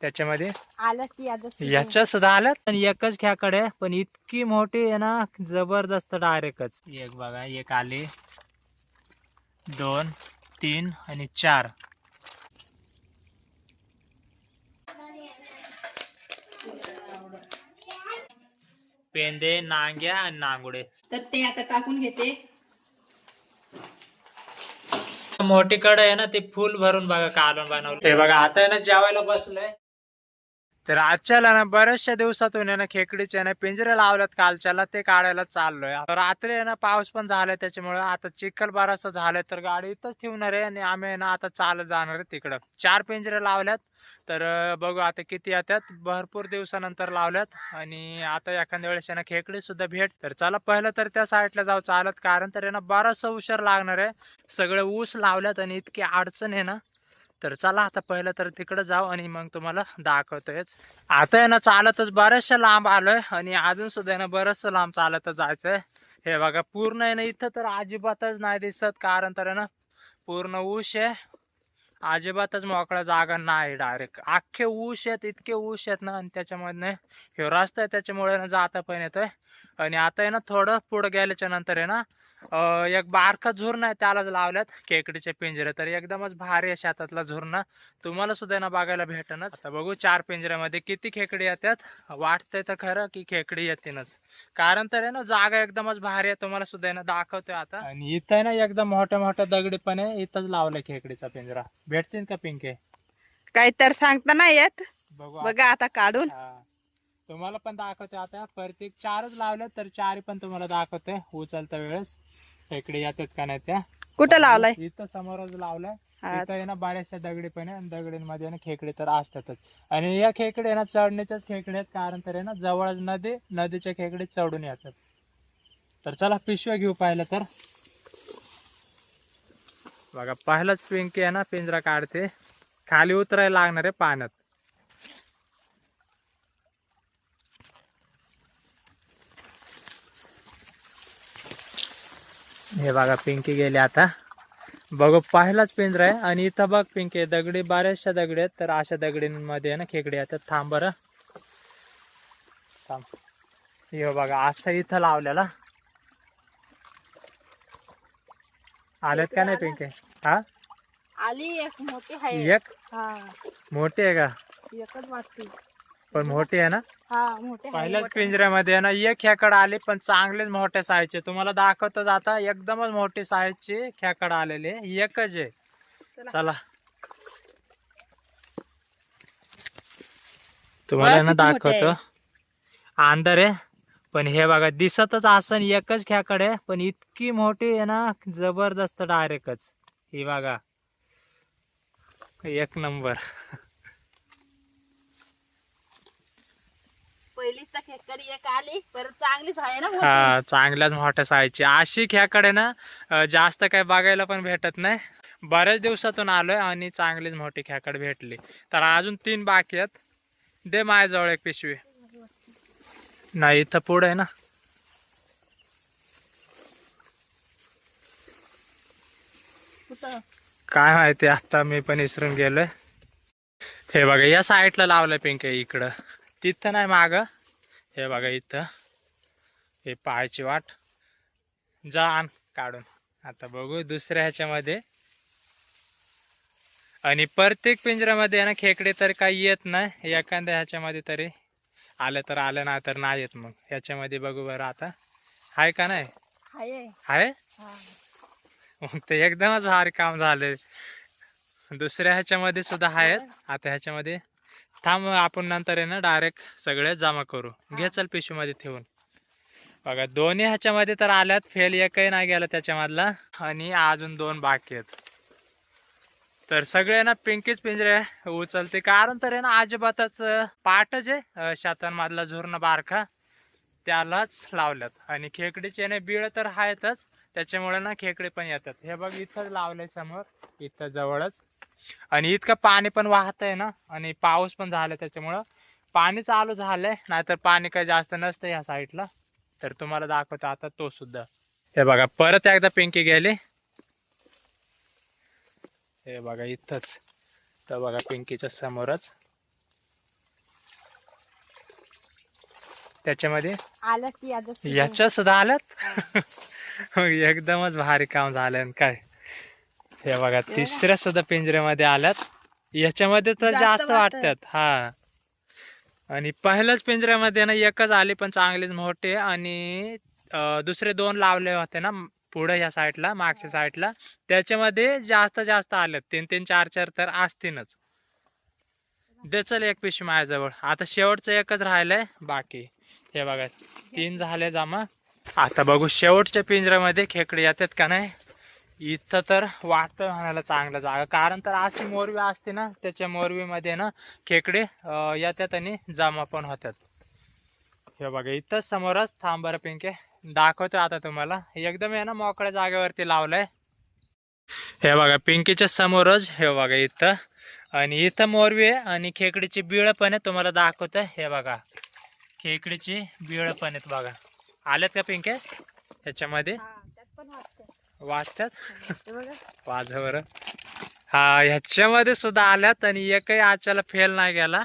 त्याच्यामध्ये? आलं याच्यात सुद्धा आल्यात आणि एकच खेकडे आहे, पण इतकी मोठी आहे ना जबरदस्त डायरेक्टच एक बघा एक आली. दोन तीन आणि चार. पेंदे नांग्या आणि नांगुडे. तर ते आता टाकून घेते. मोठी कड आहे ना ती फुल भरून बघा कालवण बनवलं. ते बघा आता आहे ना जेवायला बसलोय. तर आजच्याला ना बऱ्याचशा दिवसातून आहे ना खेकडीचे ना पिंजरे लावल्यात कालच्याला ते काढायला चाललोय. रात्री आहे ना पाऊस पण झालाय त्याच्यामुळे आता चिखल बराचसा झालाय तर गाडी इथंच ठेवणार आहे आणि आम्ही आहे ना आता चालत जाणार आहे तिकडं. चार पिंजरे लावल्यात तर बघू आता किती येतात भरपूर दिवसानंतर लावल्यात आणि आता एखाद्या वेळेस आहे ना खेकडी सुद्धा भेट. तर चला पहिलं तर त्या साईडला जाऊ चालत. कारण तर आहे ना बराचसा उशीर लागणार आहे. सगळे ऊस लावल्यात आणि इतकी अडचण आहे ना तर चला आता पहिलं तर तिकडं जाऊ आणि मग तुम्हाला दाखवतोयच. आता आहे ना चालतच बऱ्याचशा लांब आलोय आणि अजून सुद्धा आहे ना बरंचसं लांब चालतच जायचंय. हे बघा पूर्ण आहे ना इथं तर अजिबातच नाही दिसत कारण तर आहे ना पूर्ण ऊस आहे. अजिबातच मोकळा जागा नाही डायरेक्ट अख्खे ऊस आहेत इतके ऊस आहेत ना आणि त्याच्यामधनं हे रस्ता आहे त्याच्यामुळे ना जाता पण येतोय. आणि आता आहे ना थोडं पुढं गेल्याच्यानंतर आहे ना एक बारका झुरणा आहे त्यालाच लावल्यात केकडीचे पिंजरे. तर एकदमच भारी आहे शेतातला झुरणा. तुम्हाला सुद्धा ना बघायला भेटनच. आता बघू चार पिंजऱ्यामध्ये किती खेकडी येतात. वाटतंय तर खरं की खेकडी येतीनच कारण तर आहे ना जागा एकदमच भारी आहे. तुम्हाला सुद्धा ना दाखवतोय आता. आणि इथं आहे ना एकदम मोठ्या मोठ्या दगडी पण आहे. इथंच लावलंय खेकडीचा पिंजरा. भेटतील का पिंके? काही तर सांगता नाही येत. बघू बघा आता. काढून. तुम्हाला पण दाखवते आता. प्रत्येक चारच लावल्या तर चार पण तुम्हाला दाखवते. उचलता वेळेस. खेकडी येतात का नाही त्या? कुठं लावलाय? इथं समोरच लावलाय. इथं आहे ना बऱ्याचशा दगडी पण आहे दगडींमध्ये ना खेकडे तर असतातच. आणि या खेकडे ना चढण्याच्याच खेकडे आहेत. कारण तर आहे ना जवळच नदी नदीच्या खेकडे चढून येतात. तर चला पिशव्या घेऊ पाहिलं तर. बघा पहिलाच पिंकी आहे ना पिंजरा काढते. खाली उतरायला लागणार आहे पाण्यात. हे बघा पिंकी गेले आता. बघ पहिलाच पिंजरा आहे आणि इथं बघ पिंकी दगडी बऱ्याचशा दगडी आहेत. तर अशा दगडींमध्ये ना खेकडे येतात थांब बरं. थांब. हे बघा असं इथं लावलेला. आलेत का नाही पिंके? हा? आली एक मोठी आहे. एक? हा. मोठी आहे का? एकच वाटते. पण मोठी आहे ना? हा मोठे पहिल्याच पिंजऱ्यामध्ये ना एक खेकड आली पण चांगलेच मोठ्या साईजचे तुम्हाला दाखवतो जाता एकदमच मोठी साईजची खेकड आलेली. एकच आहे. चला. चला. तुम्हाला ना मोठी दाखवतो. अंधार आहे. पण हे बघा दिसतच असं एकच खेकड आहे पण इतकी मोठी आहे ना जबरदस्त डायरेक्टच ही बघा. एक नंबर. पहिलीच तर खेकडी एक आली परत चांगलीच आहे ना मोठी. हा चांगल्याच मोठ्या साईजची. अशी खेकडे ना अं, जास्त काही बघायला पण भेटत नाही. बऱ्याच दिवसातून आलोय आणि चांगलीच मोठी खेकड भेटली. तर अजून तीन बाकी आहेत. दे माझ्याजवळ एक पिशवी. नाही इथं पुढे आहे ना. कुठं? काय माहिती आता मी पण विसरून गेलोय. हे बघा या साईडला लावलंय पिंके इकडं. तिथं नाही माग. हे बघा इथं. हे पाहायची वाट. जा आण काढून. आता बघू दुसऱ्या ह्याच्यामध्ये. आणि प्रत्येक पिंजऱ्यामध्ये ना खेकडे तर काही येत नाही. एखाद्या ह्याच्यामध्ये तरी. आलं तर आलं नाही तर नाही येत मग. ह्याच्यामध्ये बघू बरं आता. हाय का नाही? आहे. हाय? हा. मग ते एकदमच भारी काम झाले दुसऱ्या ह्याच्यामध्ये सुद्धा आहेत. आता ह्याच्यामध्ये थांब आपण नंतर आहे ना डायरेक्ट सगळे जमा करू. घे चल पिशवीमध्ये ठेवून. बघा दोन्ही ह्याच्यामध्ये तर आल्यात फेल एकही नाही गेला त्याच्यामधला. आणि अजून दोन बाकी आहेत. तर सगळे ना पिंकीच पिंजरे उचलते. कारण तर आहे ना अजिबातच आहे अं, शेतांमधला झुरण बारखा त्यालाच लावल्यात. आणि खेकडीचे ना बिळ तर आहेतच त्याच्यामुळे ना खेकडे पण येतात. हे बघ इथं लावलंय समोर इथं जवळच. आणि इतकं पाणी पण वाहत आहे ना आणि पाऊस पण झाला त्याच्यामुळं. पाणी चालू झालंय नाहीतर पाणी काही जास्त नसतं या साईडला. तर तुम्हाला दाखवतो आता तो सुद्धा. हे बघा परत एकदा पिंकी गेली. हे बघा इथंच. तर बघा पिंकीच्या समोरच. त्याच्यामध्ये याच्यात सुद्धा आलत एकदमच भारी काम झालं काय. हे बघा तिसऱ्या सुद्धा पिंजऱ्यामध्ये आल्यात. याच्यामध्ये तर जास्त वाटतात. हा. आणि पहिल्याच पिंजऱ्यामध्ये ना एकच आली पण चांगलीच मोठे आणि दुसरे दोन लावले होते ना पुढे ह्या साईडला मागच्या साईडला. त्याच्यामध्ये जास्त जास्त आलेत तीन तीन चार चार तर असतीलच. दे चल एक पिशवी माझ्याजवळ. आता शेवटचं एकच राहिलंय बाकी. हे बघा तीन झाले जमा. आता बघू शेवटच्या पिंजऱ्यामध्ये खेकडे येतात का नाही. इथं तर वाटतं म्हणायला चांगलं जागा. कारण तर अशी मोरवी असते ना त्याच्या मोरवीमध्ये ना खेकडे येतात आणि जमा पण होतात. हे बघा इथंच समोरच थांबर पिंके. दाखवतो आता तुम्हाला. एकदम आहे ना मोकळ्या जागेवरती लावलंय. हे बघा पिंकीच्या समोरच हे बघा इथं. आणि इथं मोरवी आहे आणि खेकडीची बिळं पण आहे तुम्हाला दाखवतंय. हे बघा खेकडीची बिळं पण आहेत बघा. आल्यात का पिंके? ह्याच्यामध्ये वाचतात? हे बघा. वाजवर हा ह्याच्यामध्ये सुद्धा आल्यात आणि एकही आजच्याला फेल नाही गेला.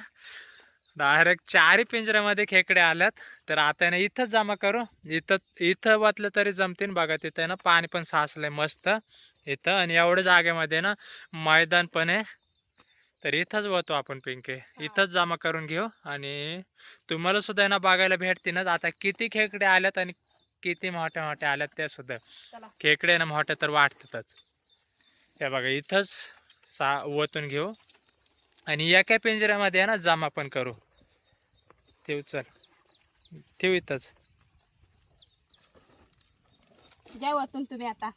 डायरेक्ट चारही पिंजऱ्यामध्ये खेकडे आल्यात. तर आता ना इथंच जमा करू. इथं इथं वाटलं तरी जमतील. बघा तिथं ना पाणी पण साचलंय मस्त. इथं आणि एवढ्या जागेमध्ये ना मैदान पण आहे. तर इथंच होतो आपण पिंके. इथंच जमा करून घेऊ आणि तुम्हाला सुद्धा ना बघायला भेटतीनच आता किती खेकडे आल्यात आणि किती मोठ्या मोठ्या आल्यात त्या सुद्धा. चला. खेकडे ना मोठ्या तर वाटतातच हे बघा इथंच सा ओतून घेऊ. आणि एका पिंजऱ्यामध्ये आहे ना जमा पण करू. ठेव चल. ठेव इथंच. घ्या वतून तुम्ही आता.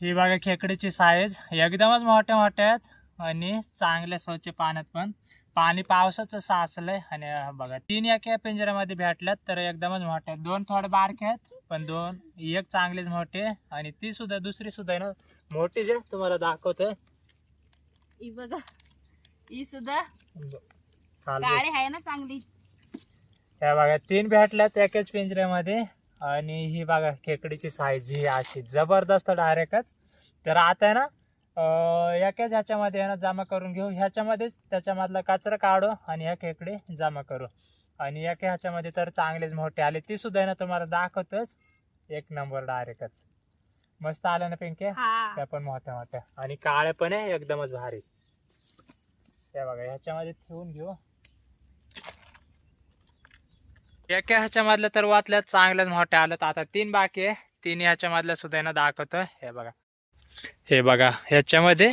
ही बघा खेकडीची साईज एकदमच मोठ्या मोठ्या आहेत आणि चांगल्या स्वच्छ पाण्यात पण. पाणी पावसाचं साचलंय आणि हा बघा तीन एका पिंजऱ्यामध्ये भेटल्यात तर एकदमच मोठ्या आहेत. दोन थोडे बारके आहेत पण दोन एक चांगलीच मोठी आहे आणि ती सुद्धा दुसरी सुद्धा आहे ना मोठी जे तुम्हाला दाखवतोय ही बघा ही सुद्धा काळी आहे ना चांगली. ह्या बघा तीन भेटल्यात एकाच पिंजऱ्यामध्ये. आणि ही बघा खेकडीची साईज ही अशी जबरदस्त डायरेक्टच तर आता आहे ना एकाच ह्याच्यामध्ये ना जमा करून घेऊ. ह्याच्यामध्येच त्याच्यामधला कचरा काढू आणि ह्या खेकडे जमा करू. आणि एका ह्याच्यामध्ये तर चांगलेच मोठे आले. ती सुद्धा आहे ना तुम्हाला दाखवतच. एक नंबर डायरेक्टच मस्त आलं ना पिंके? हा. त्या पण मोठ्या मोठ्या. आणि काळ्या पण आहे एकदमच भारी. हे बघा ह्याच्यामध्ये ठेवून घेऊ. एका ह्याच्यामधल्या तर वातल्यात चांगल्याच मोठ्या आल्यात. आता तीन बाकी आहे. तीन ह्याच्यामधल्या सुद्धा ना दाखवतोय. हे बघा. हे बघा ह्याच्यामध्ये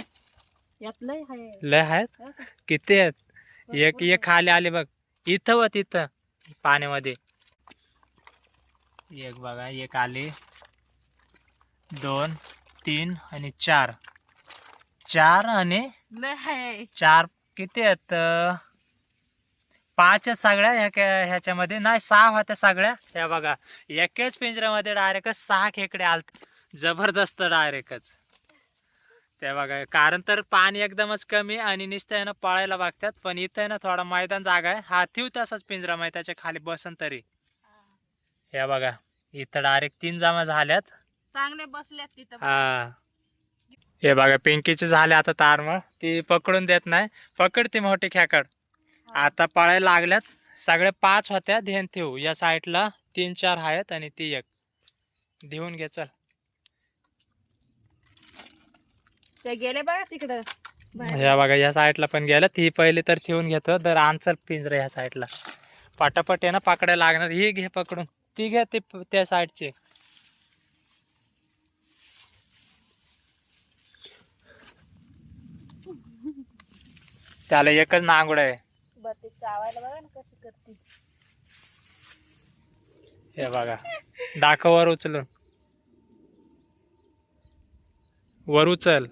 लय आहेत हो? किती आहेत? एक एक खाली आले बघ. इथं व तिथं पाण्यामध्ये. एक बघा एक आले. दोन तीन आणि चार. चार आणि चार किती आहेत? अं, पाच आहेत सगळ्या ह्या ह्याच्यामध्ये. नाही सहा होत्या सगळ्या. त्या बघा एकाच पिंजऱ्यामध्ये डायरेक्टच सहा खेकडे आलत. जबरदस्त डायरेक्टच. त्या बघा कारण तर पाणी एकदमच कमी आणि नुसतं आहे ना पळायला बघतात पण इथं आहे ना थोडा मैदान जागा आहे. हा ठेव तसाच पिंजरा माहिती त्याच्याखाली बसन तरी. हे बघा इथं डायरेक्ट तीन जमा झाल्यात. चांगले बसल्यात तिथं हा. हे बघा पिंकीचे झाले आता तारमळ ती पकडून देत नाही. पकड ती मोठी खेकड. आता पळायला लागल्यात. सगळे पाच होत्या. ध्यान ठेवू. या साईडला तीन चार आहेत आणि ती एक. देऊन घे चल. ते गेले बघा तिकडं. बाहेर. या बघा या साईडला पण गेलं ती पहिले तर ठेवून घेतो. तर आंचल पिंजरा ह्या साईडला. पटापट आहे ना पकडायला लागणार. ही घे पकडून. ती घे ती त्या साईडची. त्याला एकच नांगुड आहे. बरं ते चावायला बघा ना कशी करते. हे बघा दाखव वर उचलून. वर उचल.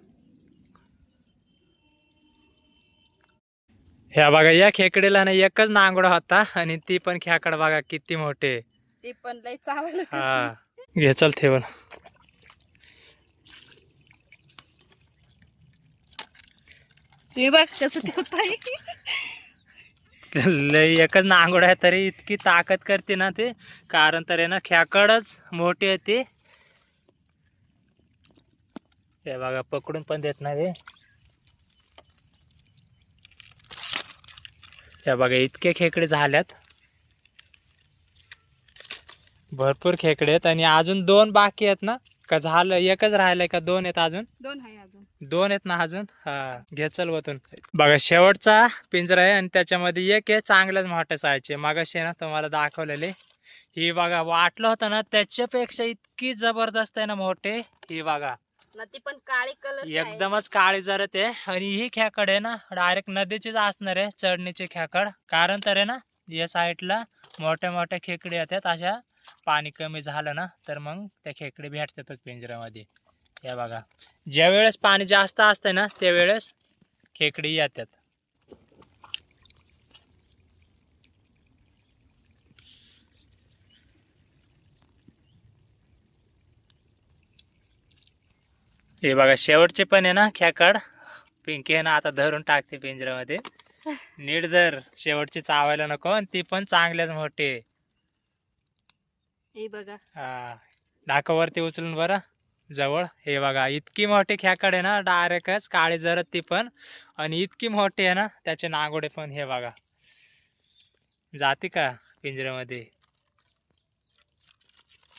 ह्या बघा या खेकडीला ना एकच नांगडा होता आणि ती पण खेकड बघा किती मोठे. ते पण लय चावायला हा घे चल ठेवून हे बघ कसं ठेवताय लय एकच नांगोड आहे तरी इतकी ताकद करते ना ते. कारण तर आहे ना खेकडच मोठी आहे ती. हे बघा पकडून पण देत नाही ते हे बघा इतके खेकडे झाल्यात. भरपूर खेकडे आहेत आणि अजून दोन बाकी आहेत ना. का झालं? एकच राहिलंय का? दोन आहेत अजून? दोन आहे अजून. दोन आहेत ना अजून? हा घे चल वतून. बघा शेवटचा पिंजरा आहे आणि त्याच्यामध्ये एक आहे चांगल्याच मोठ्या सायचे मागाशी ना तुम्हाला दाखवलेले. ही बघा वाटलं होतं ना त्याच्यापेक्षा इतकी जबरदस्त आहे ना मोठे. ही बघा. ना ती पण काळी कलर एकदमच काळी जरत आहे. आणि ही खेकड आहे ना डायरेक्ट नदीचीच असणार आहे चढणीची खेकड. कारण तर आहे ना या साईडला मोठ्या मोठ्या खेकडी येतात अशा. पाणी कमी झालं ना तर मग त्या खेकडी भेटतातच पिंजऱ्यामध्ये. हे बघा. ज्या वेळेस पाणी जास्त असतंय ना त्यावेळेस खेकडी येतात. हे बघा शेवटचे पण आहे ना खेकड. पिंकी आहे ना आता धरून टाकते पिंजऱ्यामध्ये. नीट धर शेवटची चावायला नको आणि ती पण चांगल्याच मोठी आहे. हे बघा. हा नाकावरती उचलून बरं जवळ. हे बघा इतकी मोठी खेकड आहे ना डायरेक्टच काळी जरत ती पण. आणि इतकी मोठी आहे ना त्याचे नागोडे पण हे बघा. जाते का पिंजऱ्यामध्ये?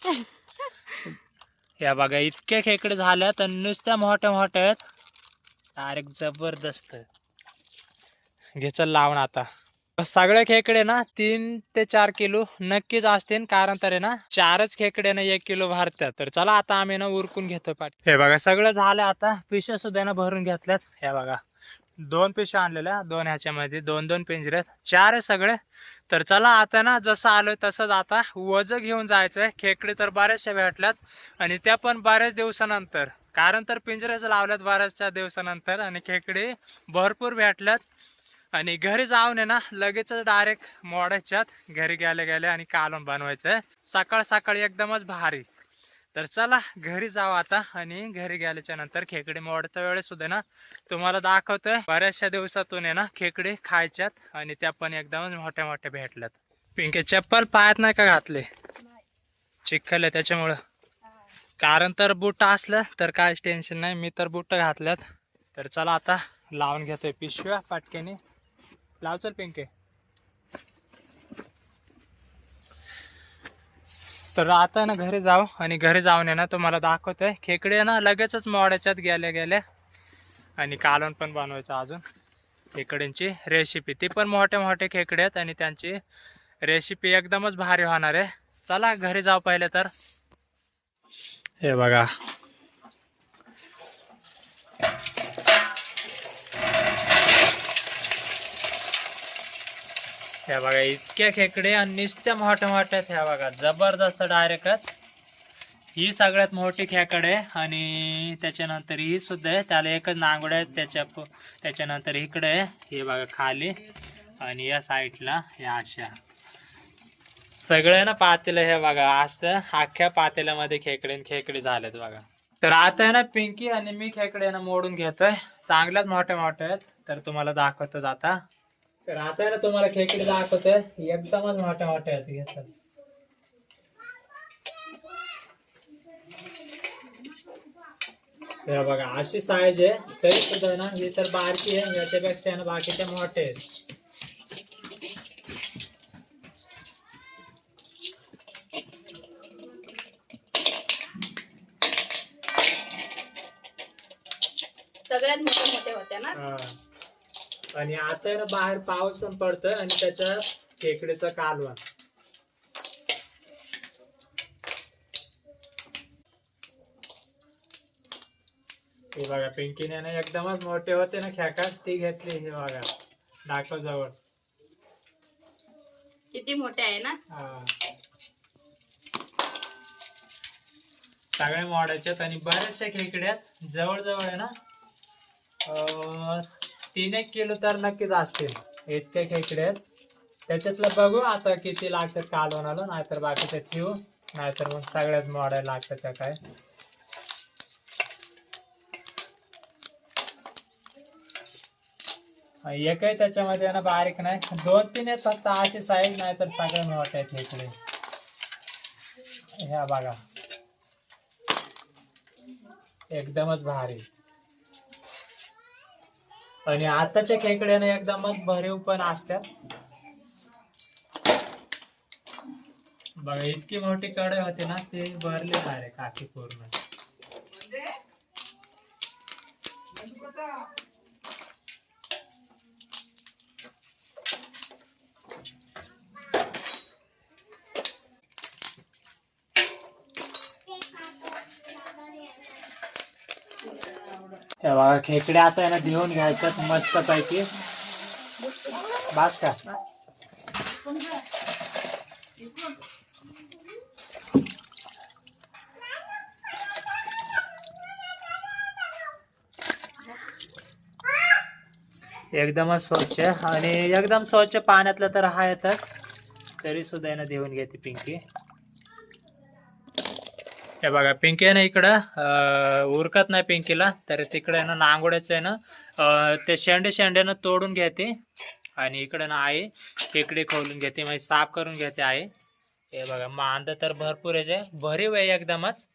हे बघा इतके खेकडे झाल्यात आणि नुसत्या मोठ्या मोठ्या आहेत. डायरेक्ट जबरदस्त. घे चल लावून आता. सगळे खेकडे ना तीन ते चार किलो नक्कीच असतील कारण तर आहे ना चारच खेकडे ना एक किलो भारतात. तर चला आता आम्ही ना उरकून घेतो पाठ हे बघा सगळं झालं आता. पिशव्या सुद्धा ना भरून घेतल्यात. हे बघा दोन पिशव्या आणलेल्या दोन ह्याच्यामध्ये दोन दोन पिंजरे आहेत चार आहे सगळे. तर चला आता ना जसं आलोय तसंच आता वज घेऊन जायचंय. खेकडे तर बऱ्याचशा भेटल्यात आणि त्या पण बऱ्याच दिवसानंतर. कारण तर पिंजऱ्याच लावल्यात बऱ्याचशा दिवसानंतर आणि खेकडे भरपूर भेटल्यात. आणि घरी जाऊन आहे ना लगेच डायरेक्ट मोडायच्यात घरी गेल्या गेल्या आणि कालून बनवायचं सकाळ सकाळी एकदमच भारी. तर चला घरी जाऊ आता आणि घरी गेल्याच्यानंतर खेकडे मोडता वेळेस सुद्धा ना तुम्हाला दाखवतोय. बऱ्याचशा दिवसातून आहे ना खेकडे खायच्यात आणि त्या पण एकदमच मोठ्या मोठ्या भेटल्यात. पिंके चप्पल पायात नाही का घातले? चिखल आहे त्याच्यामुळं. कारण तर बुट असलं तर काहीच टेन्शन नाही. मी तर बुट घातल्यात. तर चला आता लावून घेतोय पिशव्या पाटक्याने लाव चल पिंके. तर आता ना घरी जाऊ आणि घरी जाऊन आहे ना तुम्हाला दाखवतोय. खेकडे ना लगेचच मोड्याच्यात गेल्या गेल्या आणि कालवण पण बनवायचं अजून. खेकड्यांची रेसिपी ती पण मोठे मोठे खेकडे आहेत आणि त्यांची रेसिपी एकदमच भारी होणार आहे. चला घरी जाऊ पहिले तर. हे बघा. हे बघा इतक्या खेकडे आणि नुसत्या मोठ्या मोठ्या आहेत ह्या बघा. जबरदस्त डायरेक्टच. ही सगळ्यात मोठी खेकडे आहे आणि त्याच्यानंतर ही सुद्धा आहे. त्याला एकच नांगोड आहे. त्याच्या त्याच्यानंतर इकडे आहे. हे बघा खाली. आणि या साईडला हे अशा. सगळे ना पातेलं हे बघा असं अख्ख्या पातेल्यामध्ये खेकडे आणि खेकडे झालेत बघा. तर आता आहे ना पिंकी आणि मी खेकडे ना मोडून घेतोय. चांगल्याच मोठ्या मोठ्या आहेत. तर तुम्हाला दाखवतोच आता. तर आता ना तुम्हाला खेकडे दाखवतोय एकदमच मोठ्या मोठ्या आहेत. हे बघा अशी साईज आहे तरी सुद्धा ना ही तर बारकी आहे याच्यापेक्षा ना बाकीच्या मोठे आहेत सगळ्यात मोठ्या मोठ्या होत्या ना. आणि आता आहे ना बाहेर पाऊस पण पडतोय आणि त्याच्या खेकडीचं कालवण हे बघा पिंकीने ना एकदमच मोठे होते ना खेकड ती घेतली हे बघा दाखव जवळ. किती मोठे आहे ना? हा. सगळे मोडायच्यात आणि बऱ्याचशा खेकडे आहेत. जवळ जवळ आहे ना अं, तीन एक किलो तर नक्कीच असतील. इतके खेकडे आहेत. त्याच्यातलं बघू आता किती लागतात कालवणाला नाहीतर बाकीचं ठेवू. नाहीतर मग सगळ्याच मॉडेल लागतात त्या काय. एकही त्याच्यामध्ये ना बारीक नाही. दोन तीन आहेत फक्त अशी साईज नाही तर सगळे मोठे आहेत इकडे. ह्या बघा. एकदमच भारी. आणि आताच्या खेकड्याने एकदमच भरीव पण असतात. बघा इतकी मोठी कडे होती ना ते भरले रे काकी पूर्ण. म्हणजे? हे बघा खेकडे आता आहे घेऊन देऊन घ्यायच्यात मस्त पैकी बास का? एकदमच स्वच्छ. आणि एकदम स्वच्छ पाण्यातलं तर आहेतच. तरी सुद्धा आहे देऊन घेते पिंकी. हे बघा पिंकी आहे ना इकडं. उरकत नाही पिंकीला तर तिकडे ना नांगोड्याचं आहे ना ते शेंडे शेंड्यानं तोडून घेते. आणि इकडे ना आई खेकडे खोलून घेते म्हणजे साफ करून घेते आई. हे बघा मांदा तर भरपूर आहे भरीव आहे एकदमच.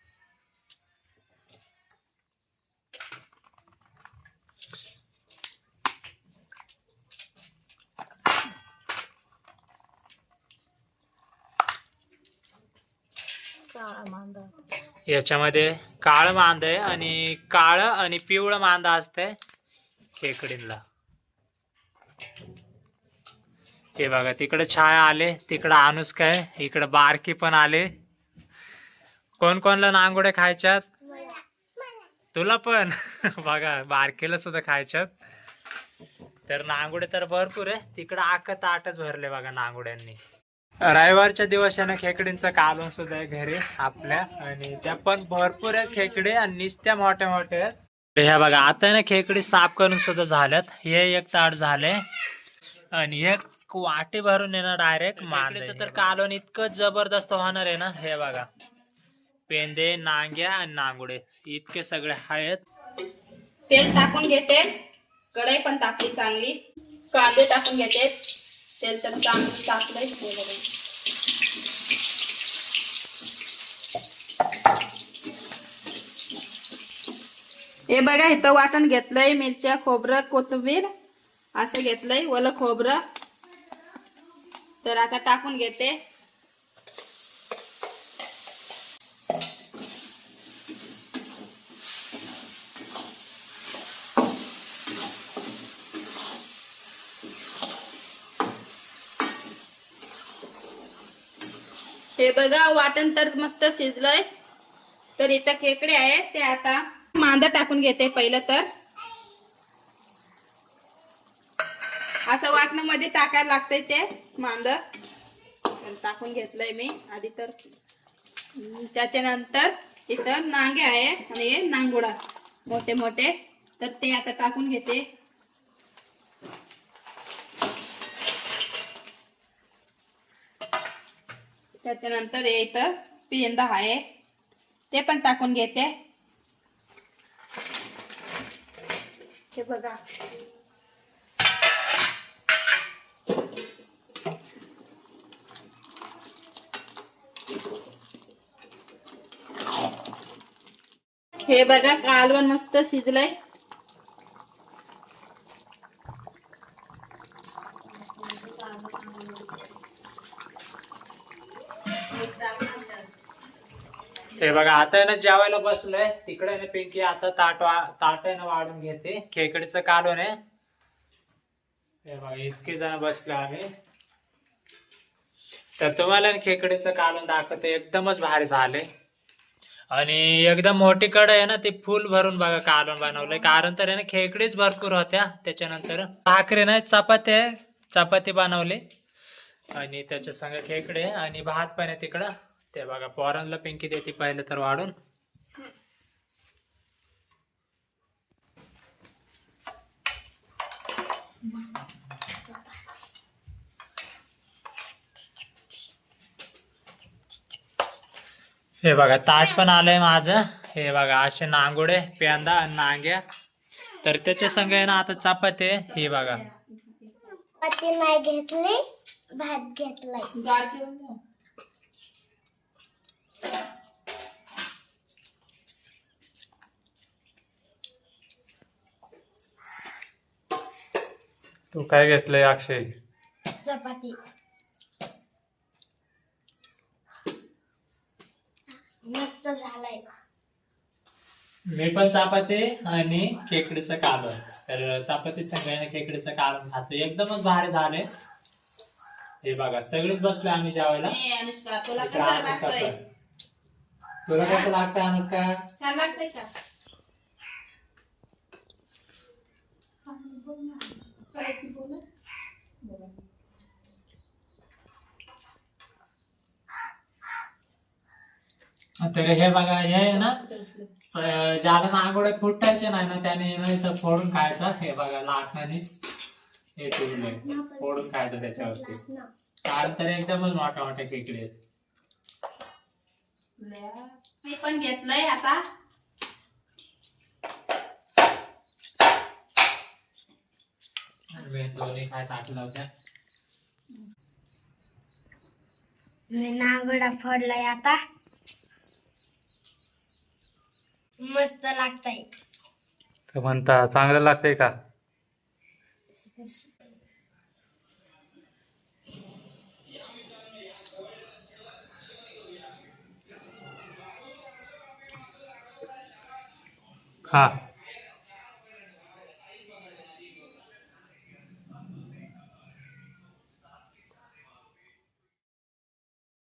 याच्यामध्ये काळ मांद आहे आणि काळ आणि पिवळ मांद असते खेकडींला. हे बघा तिकडे छाया आले तिकडं अनुष्का आहे इकडं बारकी पण आले. कोण कोणला नांगोडे खायच्यात? तुला पण. बघा बारकीला सुद्धा खायच्यात. तर नांगोडे तर भरपूर आहे. तिकडं आकत ताटच भरले बघा नांगोड्यांनी. रविवारच्या दिवस आहे ना खेकडींचं कालवण सुद्धा आहे घरी आपल्या. आणि त्या पण भरपूर आहेत खेकडे आणि निस्त्या मोठ्या मोठ्या आहेत. ह्या बघा आता ना खेकडी साफ करून सुद्धा झाल्यात. हे एक ताट झाले आणि एक वाटी भरून येणार डायरेक्ट मांडीचं तर कालवण इतकं जबरदस्त होणार आहे ना हे बघा. पेंदे नांग्या आणि नांगुडे इतके सगळे आहेत. तेल टाकून घेते. कढई पण टाकली चांगली. कांदे टाकून घेते. तेल तर चांगलं टाकलंय हे बघा. हे बघा इथं वाटण घेतलंय मिरच्या खोबरं कोथिंबीर. असं घेतलंय ओलं खोबरं. तर आता टाकून घेते. हे बघा वाटण तर मस्त शिजलंय. तर इथं खेकडे आहे ते आता मांदा टाकून घेते पहिलं तर. असं वाटणामध्ये टाकायला लागतंय ते मांद. टाकून घेतलंय मी. आधी तर त्याच्यानंतर इथं नांगे आहे आणि हे नांगोडा मोठे मोठे तर ते आता टाकून घेते. त्याच्यानंतर हे इथं पेंदा आहे. ते पण टाकून घेते. हे बघा. हे बघा कालवण मस्त शिजलंय. हे बघा आता आहे ना जेवायला बसलोय. तिकडे ना पिंकी आता ताट वा ताट आहे ना वाढून घेते. खेकडीचं कालवण आहे. हे बघा इतके जण बसले आम्ही. तर तुम्हाला ना खेकडीचं कालवण दाखवते एकदमच भारी झाले. आणि एकदम मोठी कड आहे ना ती फुल भरून बघा कालवण बनवलंय. कारण तर आहे ना खेकडीच भरपूर होत्या. त्याच्यानंतर भाकरी ना चपाती आहे. चपाती बनवली. आणि त्याच्या संग खेकडे आणि भात पण आहे तिकडं. ते बघा पोरांना पिंकी देते पहिलं तर वाढून. हे बघा ताट पण आलंय माझं. हे बघा असे नांगोडे पेंदा आणि नांग्या. तर त्याच्या संग आहे ना आता चपाती आहे. हे बघा. पती नाही घेतली भात घेतलाय. तू काय घेतलंय अक्षय? चपाती. मस्त झालाय. मी पण चपाती आणि खेकडीचं कालवण तर चपाती संग आहे ना खेकडीचं कालवण खातो. एकदमच भारी झाले. हे बघा सगळेच बसलो आम्ही जेवायला. ए, अनुष्का तुला इकडे कसं अनुष्का लागतंय पण. तुला कसं लागतं अनुष्का? छान लागतंय का? तर हे बघा हे आहे ना ज्याला नागोडे फुटायचे नाही ना त्याने ना इथं फोडून खायचं. हे बघा लाटणाने हे तुरले फोडून खायचं त्याच्यावरती. कारण तर एकदमच मोठ्या मोठ्या खेकडे आहेत. मी पण घेतलंय आता आणि मी दोन्ही काय होत्या मी नागोडा फोडलाय आता. मस्त लागतंय. तर म्हणता चांगलं लागतंय का? हा.